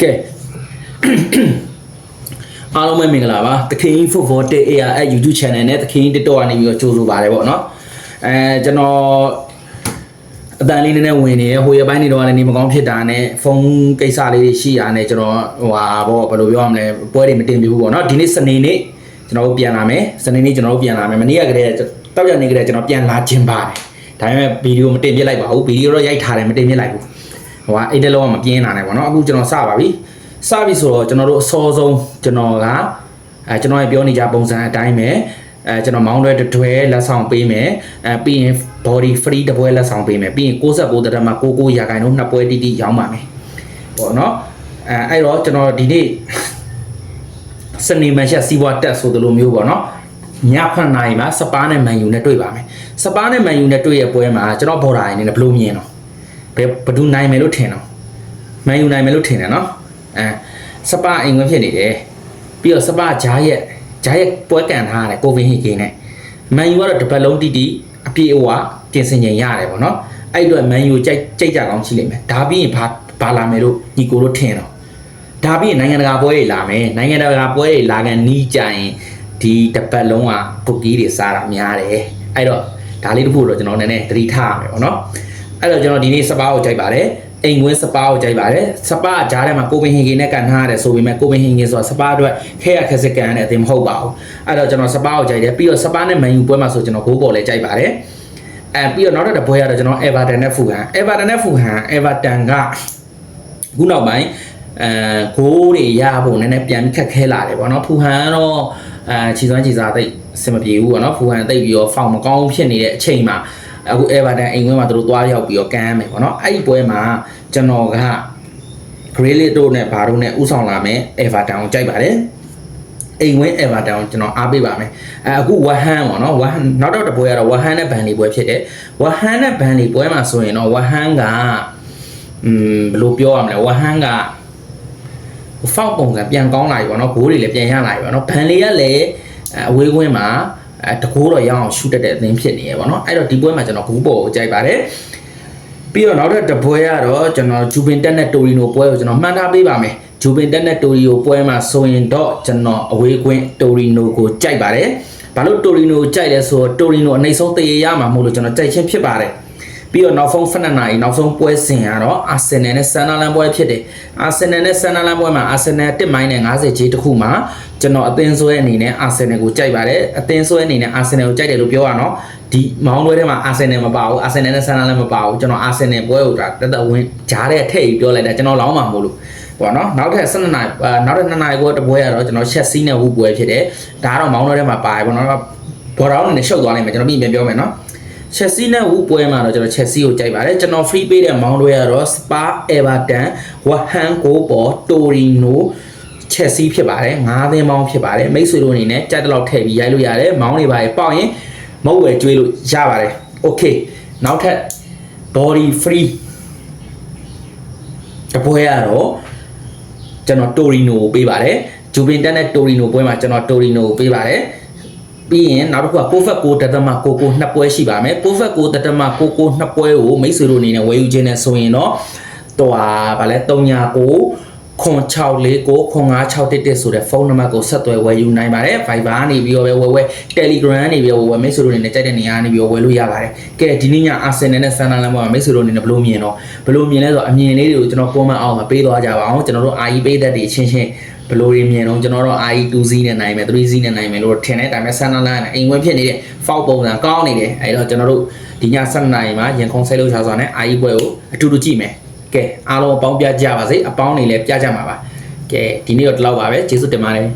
ကဲအားလုံးပဲမင်္ဂလာပါတခင်ကြီး football day AR အဲ့ YouTube channel နဲ့တခင်ကြီး TikTok ကနေပြီးတော့ကြိုးဆိုပါတယ်ပေါ့နော်အဲကျွန်တော်အတန်လေးနည်းနည်းဝင်နေရဟိုရပိုင်းနေတော့လည်းနေမကောင်းဖြစ်တာနဲ့ဖုန်းကိစ္စလေးတွေရှိတာနဲ့ကျွန်တော်ဟိုဟာပေါ့ဘယ်လိုပြောရမလဲပွဲတွေမတင်ပြဘူးပေါ့နော်ဒီနေ့စနေနေ့ကျွန်တော်တို့ပြန်လာမယ်စနေနေ့ကျွန်တော်တို့ပြန်လာမယ်မနေ့ကတည်းကတောက်ရနေကတည်းကကျွန်တော်ပြန်လာခြင်းပါတယ်ဒါပေမဲ့ဗီဒီယိုမတင်ပြလိုက်ပါဘူးဗီဒီယိုတော့ရိုက်ထားတယ်မတင်ပြလိုက်ဘူး ဟိုကအိတ်တလုံးကမပြင်းလာနဲ့ပေါ့နော်အခုကျွန်တော်စပါပြီစပြီဆိုတော့ကျွန်တော်တို့အစောဆုံးကျွန်တော်ကအဲကျွန်တော်ရဲ့ပြောနေကြပုံစံအတိုင်းပဲအဲကျွန်တော်မောင်းတွဲတစ်တွဲလက်ဆောင်ပေးမယ်အဲပြီးရင် body free တစ်ပွဲလက်ဆောင်ပေးမယ်ပြီးရင်69တရမှာ99ရာခိုင်နှုန်းနှစ်ပွဲတိတိရောင်းပါမယ်ပေါ့နော်အဲအဲ့တော့ကျွန်တော်ဒီနေ့စနေမန်ချက်စီးပွားတက်ဆိုသလိုမျိုးပေါ့နော်ည9နာရီမှာစပါးနဲ့မန်ယူနဲ့တွေ့ပါမယ်စပါးနဲ့မန်ယူနဲ့တွေ့ရပွဲမှာကျွန်တော်ဘော်ဒါရင်းနဲ့ဘယ်လိုမြင်တော့ ဘယ်ဘယ်သူနိုင်မယ်လို့ထင်တော့မန်ယူနိုင်မယ်လို့ထင်တယ်နော်အဲစပါအိမ်ဝင်ဖြစ်နေတယ်ပြီးတော့စပါဂျားရဲ့ဂျားရဲ့ပွဲကန်ထားရတယ်ကိုဗင်ဟီကင်းနဲ့မန်ယူကတော့တစ်ပတ်လုံးတိတိအပြည့်အဝပြင်ဆင်ချိန်ရတယ်ပေါ့နော်အဲ့အတွက်မန်ယူကြိုက်ကြိုက်ကြကောင်းရှိလိမ့်မယ်ဒါပြီးရင်ဘာဘာလာမယ်လို့ညီကိုတို့ထင်တော့ဒါပြီးရင်နိုင်ငံတကာပွဲတွေလာမယ်နိုင်ငံတကာပွဲတွေလာကန်နီးကြရင်ဒီတစ်ပတ်လုံးကကုတ်ကြီးတွေစားတာများတယ်အဲ့တော့ဒါလေးတစ်ခုတော့ကျွန်တော်နည်းနည်းသတိထားရမယ်ပေါ့နော် အဲ့တော့ကျွန်တော်ဒီနေ့စပါးကိုကြိုက်ပါတယ်အိမ်ဝင်းစပါးကိုကြိုက်ပါတယ်စပါးကြားထဲမှာကိုပင်ဟင်ကင်နဲ့ကန်ထားရတယ်ဆိုပေမဲ့ကိုပင်ဟင်ကင်ဆိုတာစပါးအတွက်ခဲရခက်စကန်တဲ့အတင်မဟုတ်ပါဘူးအဲ့တော့ကျွန်တော်စပါးကိုကြိုက်တယ်ပြီးတော့စပါးနဲ့မန်ယူပွဲမှာဆိုကျွန်တော်ဂိုးပေါ်လည်းကြိုက်ပါတယ်အဲပြီးတော့နောက်တစ်ပွဲကတော့ကျွန်တော် Everton နဲ့ Fulham Everton နဲ့ Fulham Everton ကခုနောက်ပိုင်းအဲဂိုးတွေရဖို့နည်းနည်းပြန်ပြီးခက်ခဲလာတယ်ပေါ့နော် Fulham ကတော့အဲခြေစွမ်းခြေစားသိအဆင်မပြေဘူးပေါ့နော် Fulham သိပြီးတော့ဖောင်မကောင်းဖြစ်နေတဲ့အချိန်မှာ အခု Everton အိမ်ဝင်းမှာသူတို့သွားရောက်ပြီးတော့ကမ်းရမယ်ပေါ့နော်အဲ့ဒီပွဲမှာကျွန်တော်က Grealish တို့နဲ့ဘာတို့နဲ့ဥဆောင်လာမယ် Everton ကိုကြိုက်ပါတယ်အိမ်ဝင်း Everton ကိုကျွန်တော်အားပေးပါမယ်အဲအခု Wahan ပေါ့နော် Wahan နောက်တော့တစ်ပွဲကတော့ Wahan နဲ့ Burnley ပွဲဖြစ်တယ် Wahan နဲ့ Burnley ပွဲမှာဆိုရင်တော့ Wahan ကอืมဘယ်လိုပြောရမလဲ Wahan ကဖောက်ပုံစံပြန်ကောင်းလာပြီပေါ့နော်ဂိုးတွေလည်းပြန်ရလာပြီပေါ့နော် Burnley ကလည်းအဝေးကွင်းမှာ အဲတကိုးတော့ရအောင်ရှူတတ်တဲ့အသင်းဖြစ်နေရပေါ့နော်အဲ့တော့ဒီပွဲမှာကျွန်တော်ဂူးပေါ်ကိုကြိုက်ပါတယ်ပြီးတော့နောက်ထပ်တစ်ပွဲကတော့ကျွန်တော်ဂျူဘင်တက်နဲ့တိုရီနိုပွဲကိုကျွန်တော်မှန်းထားပေးပါမယ်ဂျူဘင်တက်နဲ့တိုရီနိုပွဲမှာဆိုရင်တော့ကျွန်တော်အဝေးကွင်းတိုရီနိုကိုကြိုက်ပါတယ်ဘာလို့တိုရီနိုကိုကြိုက်လဲဆိုတော့တိုရီနိုအနှိမ့်ဆုံးတရေရမှာမို့လို့ကျွန်တော်ကြိုက်ချင်းဖြစ်ပါတယ် ပြီးတော့နောက်ဆုံး12နာရီနောက်ဆုံးပွဲစဉ်ကတော့အာဆင်နယ်နဲ့ဆန်နာလန်ပွဲဖြစ်တယ်အာဆင်နယ်နဲ့ဆန်နာလန်ပွဲမှာအာဆင်နယ်1မိုင်းနဲ့50ဂျေးတစ်ခုမှာကျွန်တော်အသင်းဆွဲအနေနဲ့အာဆင်နယ်ကိုကြိုက်ပါတယ်အသင်းဆွဲအနေနဲ့အာဆင်နယ်ကိုကြိုက်တယ်လို့ပြောရအောင်ဒီမောင်းလွဲထဲမှာအာဆင်နယ်မပါဘူးအာဆင်နယ်နဲ့ဆန်နာလန်မပါဘူးကျွန်တော်အာဆင်နယ်ပွဲကိုဒါတက်တက်ဝင်ဂျားတဲ့ထည့်ပြီးပြောလိုက်တာကျွန်တော်လောင်းမှာမို့လို့ပေါ့နော်နောက်ထပ်12နာရီနောက်ထပ်2နာရီကိုတပွဲရတော့ကျွန်တော်ချက်စီးနဲ့ဟူပွဲဖြစ်တယ်ဒါကတော့မောင်းလွဲထဲမှာပါတယ်ပေါ့နော်ဘော်ရောင်းနဲ့ရှုပ်သွားနိုင်မယ်ကျွန်တော်ပြီးပြန်ပြောမယ်နော် ချက်စီနဲ့ဝူပွဲမှာတော့ကျွန်တော်ချက်စီကိုကြိုက်ပါတယ်ကျွန်တော် free ပေးတဲ့မောင်းတွေကတော့ Spa Everton Wahan Go ပေါ် Torino ချက်စီဖြစ်ပါတယ်ငါးသင်းမောင်းဖြစ်ပါတယ်မိတ်ဆွေတို့အနေနဲ့ကြက်တလောက်ထည့်ပြီးရိုက်လို့ရတယ်မောင်းတွေပါပေါက်ရင်မဟုတ်ဝယ်ကျွေးလို့ရပါတယ် okay နောက်ထပ် body free တပွဲကတော့ကျွန်တော် Torino ကိုပေးပါတယ်ဂျူဗင်တက်နဲ့ Torino ပွဲမှာကျွန်တော် Torino ကိုပေးပါတယ် ပြီးရင်နောက်တစ်ခုကကိုဖက်ကိုတတမကိုကိုနှစ်ပွဲရှိပါမယ်ကိုဖက်ကိုတတမကိုကိုနှစ်ပွဲကိုမိတ်ဆွေတို့အနေနဲ့ဝယ်ယူခြင်းနဲ့ဆိုရင်တော့တော့ဗာလဲ39ခွန်649ခွန်5611ဆိုတဲ့ဖုန်းနံပါတ်ကိုဆက်သွယ်ဝယ်ယူနိုင်ပါတယ် Viber ကနေပြီးတော့ပဲဝယ်ဝယ် Telegram နေပြီးတော့ဝယ်မိတ်ဆွေတို့အနေနဲ့ကြိုက်တဲ့နေရာကနေပြီးတော့ဝယ်လို့ရပါတယ်ကဲဒီနေ့ည Arsenal နဲ့ Sunderland မှာမိတ်ဆွေတို့အနေနဲ့ဘယ်လိုမြင်တော့ဘယ်လိုမြင်လဲဆိုတော့အမြင်လေးတွေကိုကျွန်တော် comment အောက်မှာပေးသွားကြပါအောင်ကျွန်တော်တို့ IE ပေးတဲ့တွေအချင်းချင်း ဘယ်လိုတွေမြင်တော့ကျွန်တော်တို့ IE 2C နဲ့နိုင်မယ် 3C နဲ့နိုင်မယ်လို့ထင်တယ်ဒါပေမဲ့ Sunderland နဲ့အိမ်ဝင်ဖြစ်နေတဲ့ foul ပုံစံကောင်းနေတယ်အဲတော့ကျွန်တော်တို့ဒီည7နာရီမှာရင်ခုန်ဆဲလို့ချာစွာနဲ့ IE ပွဲကိုအတူတူကြည့်မယ်ကဲအားလုံးအပေါင်းပြကြပါစေအပေါင်းနေလည်းပြကြမှာပါကဲဒီနေ့တော့ဒီလောက်ပါပဲကျေးဇူးတင်ပါတယ်